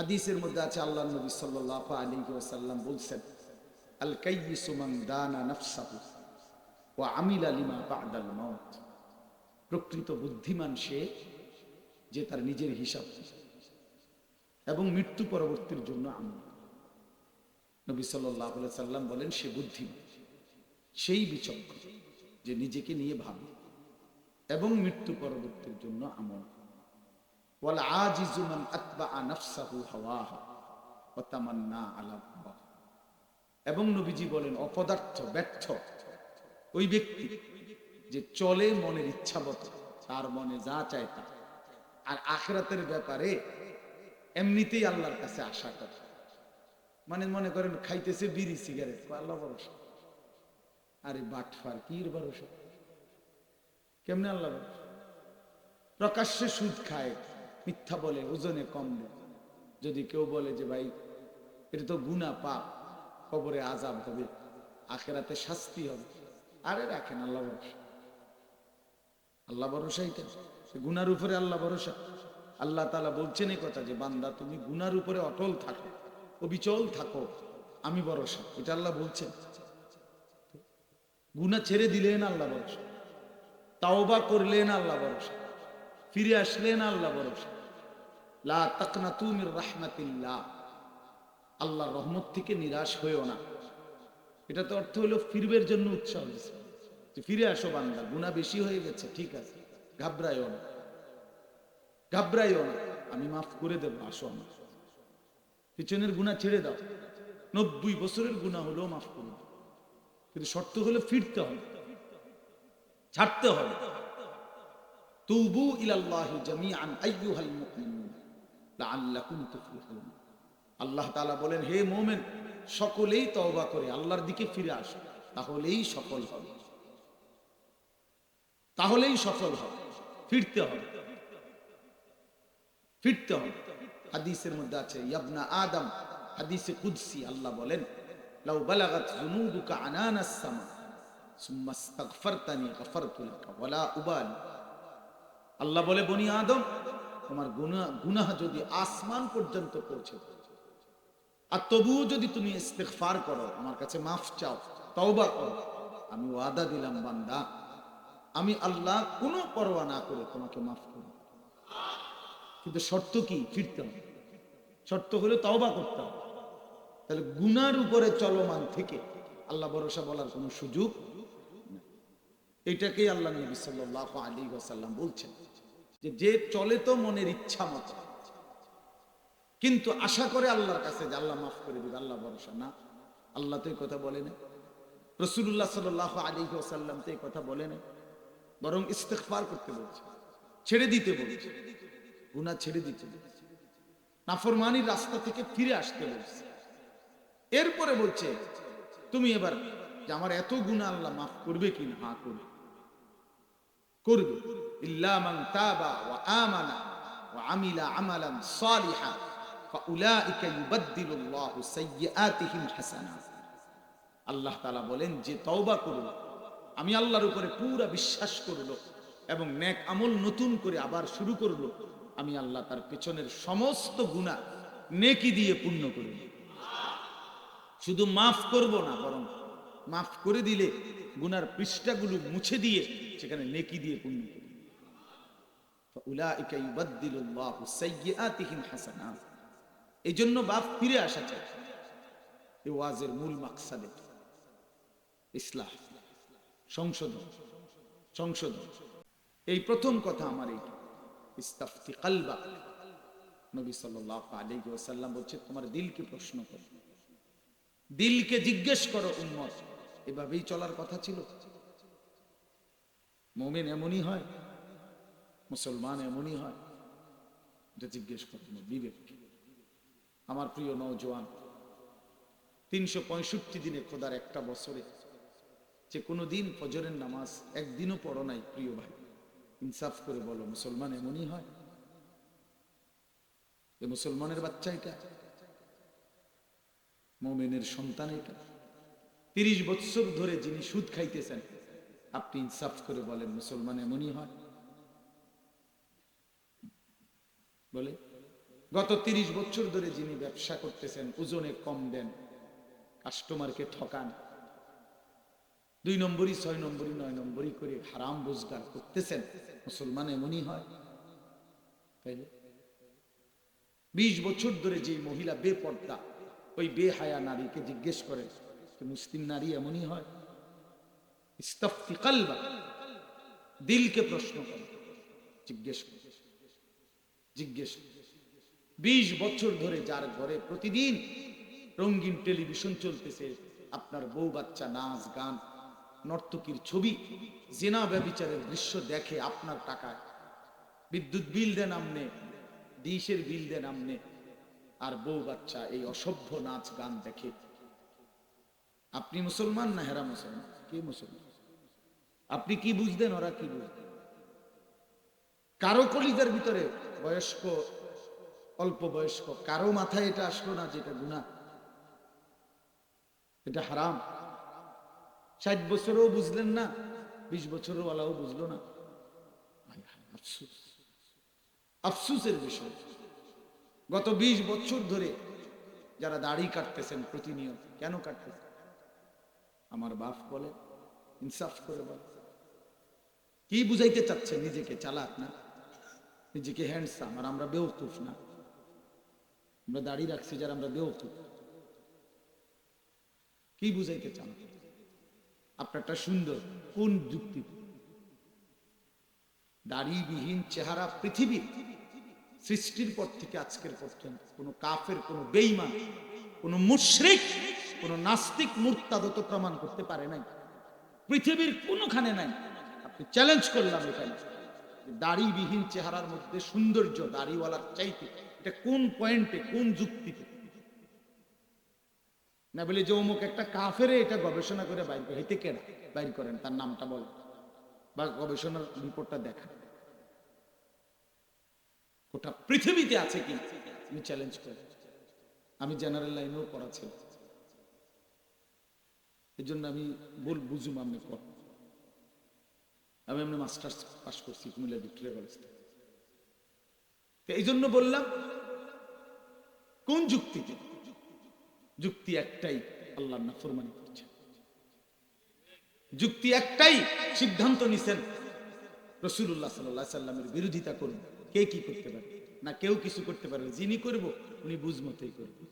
হাদিসের মধ্যে আছে আল্লাহ নবী সাল্লাহ আলী ওসাল্লাম বলছেন আল কাইয়িসুমান দানা নফসাহু ও আমিল আলিমা বাদাল মত প্রকৃত বুদ্ধিমান সে যে তার নিজের হিসাব এবং মৃত্যু পরবর্তীর জন্য আমল নবী সাল্লাহ সাল্লাম বলেন, সে বুদ্ধিমান, সেই বিচক্ষণ যে নিজেকে নিয়ে ভাবে এবং মৃত্যু পরবর্তীর জন্য আমল ওয়াল আজিজু মান আতবাআ নাফসাহু হাওয়াহা ওয়া তামান্না আলা এবং নবীজি বলেন, অপদার্থ, ব্যর্থ, ওই ব্যক্তি যে চলে মনের ইচ্ছাবত তার মনে যা চায় তা। আর আখরাতের ব্যাপারে এমনিতেই আল্লাহর কাছে আশা করে। মানে মনে করেন, খাইতেছে বিড়ি, সিগারেট আল্লাহ ভরসা। আরে বাটফার, কির ভরসা? কেমনে আল্লাহ প্রকাশ্যে সুদ খায় মিথ্যা বলে, ওজনে কম দেয় যদি কেউ বলে যে, ভাই, এটা তো গুণা পাপ, কবরে আজাব হবে, আখেরাতে শাস্তি হবে। আরে রাখেন, আল্লাহ ভরসা। আল্লাহ ভরসাই কেন গুনার উপরে আল্লাহ ভরসা। আল্লাহ তালা বলছেন এই কথা যে, বান্দা, তুমি গুনার উপরে অটল থাকো, অবিচল থাকো, আমি ভরসা। এটা আল্লাহ বলছেন। গুনা ছেড়ে দিলেন আল্লাহ ভরসা। তাওবা করলেন আল্লাহ ভরসা। ফিরে আসলেন আল্লাহ ভরসা। লা তাকনা তুমির রাহমাতিল্লাহ। আল্লাহর রহমত থেকে নিরাশ হয়েও না। এটা তো অর্থ হলো ফিরবের জন্য উৎসাহ দিচ্ছে যে ফিরে আসো বান্দা গুণা বেশি হয়ে গেছে, ঠিক আছে ঘাবড়াইও না। ঘাবড়াইও না। আমি মাফ করে দেবো, আসো আমার পিছনের গুণা ছেড়ে দাও। নব্বই বছরের গুণা হলেও মাফ করে দাও। কিন্তু শর্ত হলে ফিরতে হবে। ছাড়তে হবে। তুবু ইলাল্লাহি জামিআন, আইয়ুহাল মুমিনুন। আল্লাহ বলেন, হে মুমিন, সকলেই তওবা করে, আল্লাহর দিকে ফিরে আসো, তাহলেই সফল হবে। তাহলেই সফল হবে। ফিরতে হবে। ফিরতে হবে। হাদিসের মধ্যে আছে, ইয়াবনা আদম। হাদিসে কুদসি, আল্লাহ বলেন, লাউ বালাগাত উবালি। আল্লাহ বলে, বনি আদম তোমার গুনাহ গুনাহ যদি আসমান পর্যন্ত পৌঁছে আর তবুও যদি তুমি ইস্তেগফার করো, আমার কাছে মাফ চাও, তওবা করো, আমি ওয়াদা দিলাম বান্দা, আমি আল্লাহ কোনো পরোয়া না করে তোমাকে মাফ করব। কিন্তু শর্ত কি? ফিরতে হবে। শর্ত হলে তওবা করতে হবে। তাহলে গুনার উপরে চলমান থেকে আল্লাহ ভরসা বলার কোনো সুযোগ এটাকেই আল্লাহ নবী সাল্লাল্লাহু আলাইহি ওয়াসাল্লাম বলছেন। যে চলে তো মনের ইচ্ছা মতো। কিন্তু আশা করে আল্লাহর কাছে যে, আল্লাহ মাফ করে দিবে, আল্লাহ ভরসা। না, আল্লাহ তো এই কথা বলে না রসুল্লাহ সাল্লাহ আলী ওসাল্লাম তো এই কথা বলে না বরং ইস্তেকফার করতে বলছে, ছেড়ে দিতে বলছে। গুনাহ ছেড়ে দিতে বলছে। নাফরমানির রাস্তা থেকে ফিরে আসতে বলছে। এরপরে বলছে, তুমি এবার যে, আমার এত গুণা আল্লাহ মাফ করবে কি না হা করবে। করবে আল্লাহ বলেন, যে তওবা করল আমি আল্লাহর উপরে পুরা বিশ্বাস করল এবং নেক আমল নতুন করে আবার শুরু করল, আমি আল্লাহ তার পেছনের সমস্ত গুনাহ নেকি দিয়ে পূর্ণ করে দেব। শুধু মাফ করব না, বরং মাফ করে দিলে গুনার পৃষ্ঠাগুলো মুছে দিয়ে সেখানে নেকি দিয়ে পূর্ণ এই জন্য বাপ ফিরে আসা চাই। ওয়াজের মূল মাকসাদে। ইসলাম সংশোধন। সংশোধন। এই প্রথম কথা আমার এই। ইস্তাফতি কালবা। নবী সাল্লাহ আলী বলছে, তোমার দিলকে প্রশ্ন করো। দিলকে জিজ্ঞেস করো উন্মত এভাবেই চলার কথা ছিল। মোমেন এমনই হয়, মুসলমান এমনই হয় এটা জিজ্ঞেস করতেন বিবেক আমার প্রিয় নওজোয়ান, তিনশো পঁয়ষট্টি দিনে খোদার একটা বছরে যে কোনো দিন ফজরের নামাজ একদিনও পড়ো নাই, প্রিয় ভাই। ইনসাফ করে বলো, মুসলমান এমনই হয়? এ মুসলমানের বাচ্চা এটা। মোমেনের সন্তান এটা। তিরিশ বৎসর ধরে যিনি সুদ খাইতেছেন, আপনি ইনসাফ করে বলেন, মুসলমান এমনই হয়। বলে, গত তিরিশ বছর ধরে যিনি ব্যবসা করতেছেন, ওজনে কম দেন, কাস্টমারকে ঠকান, দুই নম্বরই, ছয় নম্বরই, নয় নম্বরই করে হারাম রোজগার করতেছেন, মুসলমান এমনই হয়। বিশ বছর ধরে যে মহিলা বেপর্দা, ওই বেহায়া নারীকে জিজ্ঞেস করে যে মুসলিম নারী এমনই হয়। দিলকে প্রশ্ন করে। জিজ্ঞেস জিজ্ঞেস। বিশ বছর ধরে যার ঘরে প্রতিদিন রঙিন টেলিভিশন চলতেছে, আপনার বউ বাচ্চা, নাচ, গান, নর্তকীর ছবি, জেনা ব্যবিচারের দৃশ্য দেখে আপনার টাকায়। বিদ্যুৎ বিল দেন আমনে, ডিশের বিল দেন আমনে, আর বউ বাচ্চা এই অসভ্য নাচ গান দেখে আপনি মুসলমান না হেরা মুসলমান? কে মুসলমান? আপনি কি বুঝতেন, ওরা কি বুঝতেন? কারও কলিজার ভিতরে বয়স্ক, অল্প বয়স্ক, কারও মাথায় এটা আসলো না যেটা গুণা এটা হারাম। ষাট বছরও বুঝলেন না, বিশ বছরও ওয়ালাও বুঝলো না। আফসোস। আফসুসের বিষয়। গত বিশ বছর ধরে যারা দাড়ি কাটতেছেন প্রতিনিয়ত, কেন কাটতেছেন? আমার বাপ বলে, ইনসাফ করে বলে। কি বুঝাইতে চাচ্ছে নিজেকে? চালাক না? নিজেকে হ্যান্ডসাম আর আমরা বেউকুফ না। আমরা দাঁড়িয়ে রাখছি যারা আমরা বেউকুফ কি বুঝাইতে চান? আপনারটা সুন্দর, কোন যুক্তি? দাড়িবিহীন চেহারা পৃথিবীর সৃষ্টির পর থেকে আজকের পর্যন্ত কোনো কাফের, কোনো বেইমান কোনো মুশরিক কোনো নাস্তিক মূর্তাদত প্রমাণ করতে পারে নাই। পৃথিবীর কোনোখানে নাই। আপনি চ্যালেঞ্জ করলাম এখানে। দাড়িবিহীন চেহারার মধ্যে সৌন্দর্য দাড়িওয়ালার চাইতে এটা কোন পয়েন্টে কোন যুক্তিতে? না বলে যে অমুক একটা কাফেরে এটা গবেষণা করে বাইর করে কেনা, বাইর করেন, তার নামটা বলেন। বা গবেষণার রিপোর্টটা দেখান। গোটা পৃথিবীতে আছে কি? আমি চ্যালেঞ্জ করি। আমি জেনারেল লাইনেও পড়া ছিল এই জন্য আমি বল বুঝুম আমি পড় আমি এমনি মাস্টার্স পাস করছি, কুমিল্লা ভিক্টোরিয়া কলেজ থেকে এই জন্য বললাম, কোন যুক্তিতে? যুক্তি একটাই, আল্লাহ নাফরমানি করছে যুক্তি একটাই, সিদ্ধান্ত নিছেন রসুল্লাহ সাল্লাহ সাল্লামের বিরোধিতা করুন। কে কি করতে পারে? না কেউ কিছু করতে পারে যিনি করব, উনি বুঝ মতোই করবে।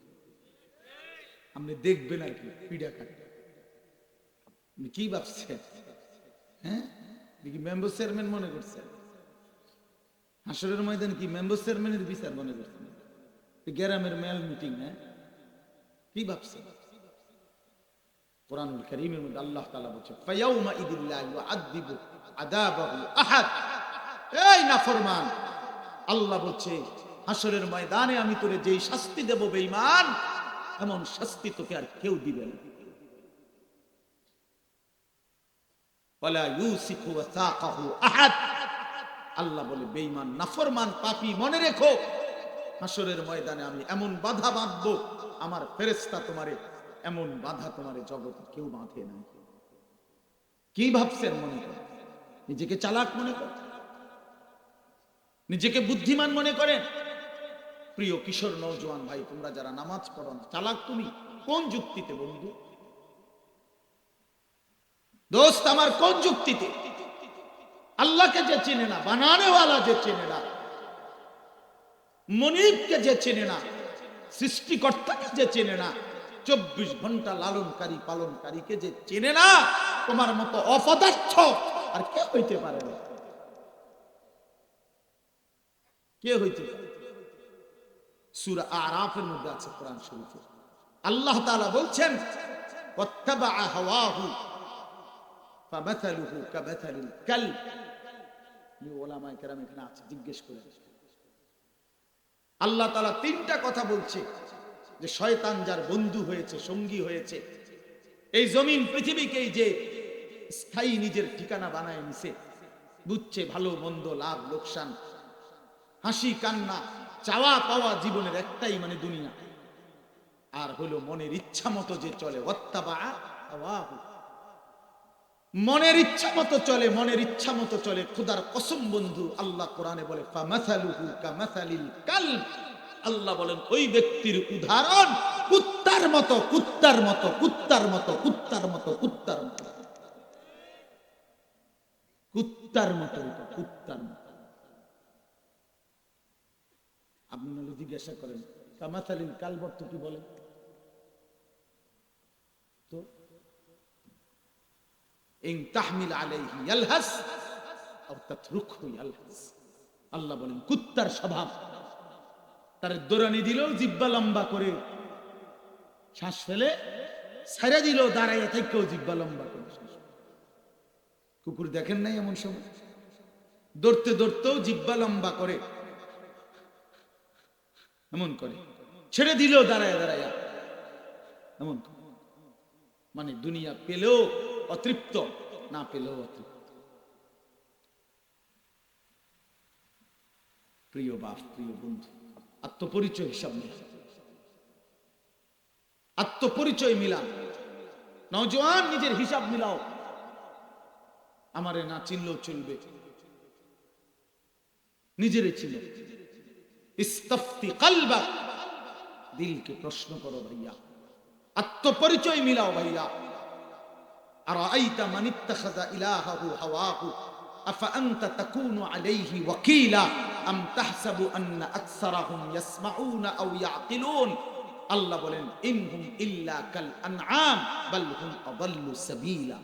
আপনি দেখবেন আর কি, পিড়া কাটবে। আপনি কি ভাবছেন হ্যাঁ? দেখি মেম্বার চেয়ারম্যান মনে করছেন হাসরের ময়দান কি মেম্বার চেয়ারম্যানের বিচার মনে করছেন এই গ্রামের মেল মিটিং হ্যাঁ? কি ভাবছেন কোরআনুল কারীমের মধ্যে আল্লাহ তাআলা বলছে, ফায়াউমা ইদিল্লা ইউআযিবু আযাবাহু আহাদ। এই নাফরমান, আল্লাহ বলছে, হাসরের ময়দানে আমি তোরে যেই শাস্তি দেব বেঈমান, এমন শাস্তি তোকে আর কেউ দিবে না ওয়ালা ইউসিফু ওয়াসাকাহু আহাদ আল্লাহ বলে, বেঈমান, নাফরমান, পাপি, মনে রেখো হাসরের ময়দানে আমি এমন বাধা বাঁধবো, আমার ফেরেস্তা তোমারে, এমন বাধা তোমারে জগতে কেউ বাঁধে না কি ভাবছেন মনে করেন নিজেকে চালাক মনে করেন? নিজেকে বুদ্ধিমান মনে করেন? প্রিয় কিশোর নৌজওয়ান ভাই, তোমরা যারা নামাজ পড়ো চালাক তুমি? কোন যুক্তিতে বন্ধু? দোস্ত আমার কোন যুক্তিতে? আল্লাহকে যে চেনে না, বানানেওয়ালা যে চেনে না, মনিবকে যে চেনে না, সৃষ্টিকর্তাকে যে চেনে না, চব্বিশ ঘণ্টা লালনকারী পালনকারীকে যে চেনে না, তোমার মতো অপদার্থ আর কে হইতে পারে না। কে হইতে পারে আরাফের মধ্যে আছে কোরআন আল্লাহ তাআলা বলছেন হাওয়াহু ফামাথালুহু কামাথালিল কালব ওলামায়ে কেরাম এখানে জিজ্ঞেস করে আল্লাহ তালা তিনটা কথা বলছে যে শয়তান যার বন্ধু হয়েছে, সঙ্গী হয়েছে, এই জমিন, পৃথিবীকেই যে স্থায়ী নিজের ঠিকানা বানায় নিছে, বুঝছে ভালো, মন্দ, লাভ, লোকসান, হাসি, কান্না, চাওয়া পাওয়া জীবনের একটাই মানে দুনিয়া আর হলো মনের ইচ্ছা মতো যে চলে। মনের ইচ্ছা মতো চলে, মনের ইচ্ছা মতো চলে। খুদার কসম বন্ধু, আল্লাহ কোরআনে বলে আল্লাহ বলেন, ওই ব্যক্তির উদাহরণ কুত্তার মতো কুত্তার মতো কুত্তার মতো কুত্তার মতো কুত্তার মতো। কুত্তার মতো কুত্তার মতো। আপনি জিজ্ঞাসা করেন কামাতালিন কালবর্ত কি বলে তো ইন তাহমিল আলাইহি আল্লাহ বলেন, কুত্তার স্বভাব। তার দৌড়ানি দিল, জিব্বা লম্বা করে শ্বাস ফেলে ছেড়ে দিল, দাঁড়াইয়া থেকেও জিব্বা লম্বা করে কুকুর দেখেন নাই এমন সময়? দৌড়তে দৌড়তেও জিব্বা লম্বা করে। এমন করে। ছেড়ে দিলেও দাঁড়ায় দাঁড়াইয়া। এমন মানে দুনিয়া পেলেও অতৃপ্ত। না পেলেও অতৃপ্ত। প্রিয় বাপ, প্রিয় বন্ধু, আত্মপরিচয় হিসাব মিলান আত্মপরিচয় মিলান নওজোয়ান, নিজের হিসাব মিলাও। আমারে না চিনলেও চলবে। নিজেরে ছিল ইস্তফতি কালবা। দিলকে প্রশ্ন করো ভাইয়া। আত্মপরিচয় মিলাও ভাইয়া। أرأيت من اتخذ إلهه هواه أفأنت تكون عليه وكيلا أم تحسب أن أكثرهم يسمعون أو يعقلون আল্লাহ বলেন ইনহুম ইল্লা কাল আনআম বাল হুম আদাল্লু সাবিলা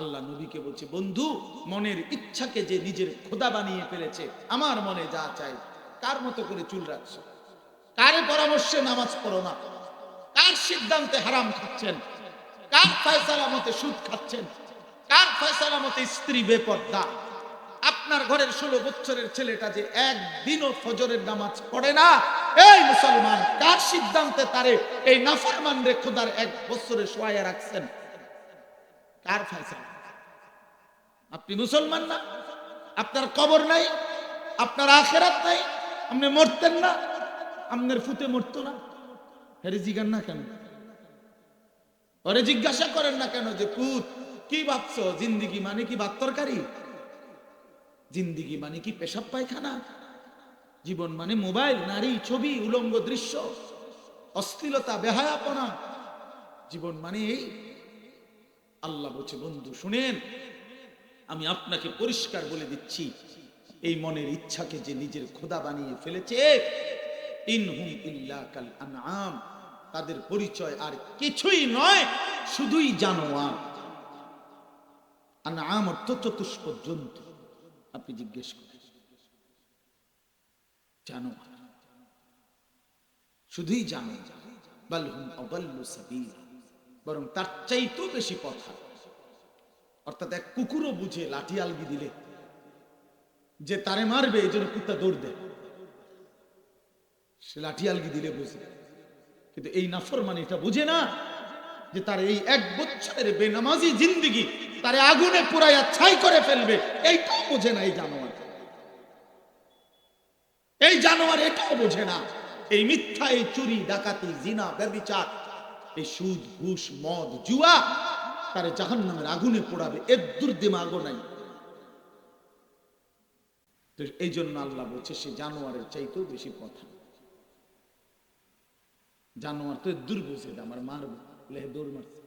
আল্লাহ নবীকে বলছে বন্ধু মনের ইচ্ছাকে যে নিজের খোদা বানিয়ে ফেলেছে আমার মনে যা চাই কার মতো করে চুল রাখছো কার পরামর্শে নামাজ পড়ো না কার সিদ্ধান্তে হারাম খাচ্ছেন কার ফয়সালা মতে সুদ খাচ্ছেন? কার ফয়সালা মতে স্ত্রী বেপর্দা? আপনার ঘরের ষোলো বছরের ছেলেটা যে একদিনও ফজরের নামাজ পড়ে না, এই মুসলমান কার সিদ্ধান্তে তারে এই নাফরমান রে খোদার এক বছরে শোয়া রাখছেন? কার ফয়সালা? আপনি মুসলমান না, আপনার কবর নাই, আপনার আখেরাত নাই, আপনি মরতেন না, আপনার ফুতে মরতো না, হেরে জিগান না কেন? ওরে জিজ্ঞাসা করেন না কেন যে পুত কি ভাবছ? জিন্দিগি মানে কি ভাত তরকারি? জিন্দিগি মানে কি পেশাব পায়খানা? জীবন মানে মোবাইল, নারী, ছবি, উলঙ্গ দৃশ্য, অশ্লীলতা, বেহায়াপনা। জীবন মানে এই, আল্লাহ বলছে, বন্ধু, শুনেন, আমি আপনাকে পরিষ্কার বলে দিচ্ছি, এই মনের ইচ্ছাকে যে নিজের খোদা বানিয়ে ফেলেছে, ইনহুম ইল্লা কাল আনআম। তাদের পরিচয় আর কিছুই নয়, শুধুই জানোয়ার। আনআম অর্থ চতুষ্প জন্তু, আপনি জিজ্ঞেস করেন। জানোয়ার। শুধুই জানো, বাল হুম অবাল্লু সাবিলা বরং তার চাইতেও বেশি কথা অর্থাৎ এক কুকুরও বুঝে লাঠি আলগি দিলে, যে তারে মারবে এই জন্য কুত্তা দৌড় দেয়। সে লাঠি আলগি দিলে বুঝে কিন্তু এই নাফর মানে এটা বুঝে না যে তার এই এক বছরের বেনামাজি জিন্দিগি তারে আগুনে পুরাইয়া ছাই করে ফেলবে। এইটাও বোঝে না এই জানোয়ার। এই জানোয়ার এটাও বোঝে না। এই মিথ্যা, এই চুরি, ডাকাতি, জিনা, ব্যবিচার, এই সুদ, ঘুষ, মদ, জুয়া তারে জাহান নামের আগুনে পোড়াবে। এর দুর্দিমাগও নাই। এই জন্য আল্লাহ বলছে, সে জানোয়ারের চাইতেও বেশি কথা জানোয়ার তো দূর বুঝে আমার মারবো লেহে দৌড় মারছে।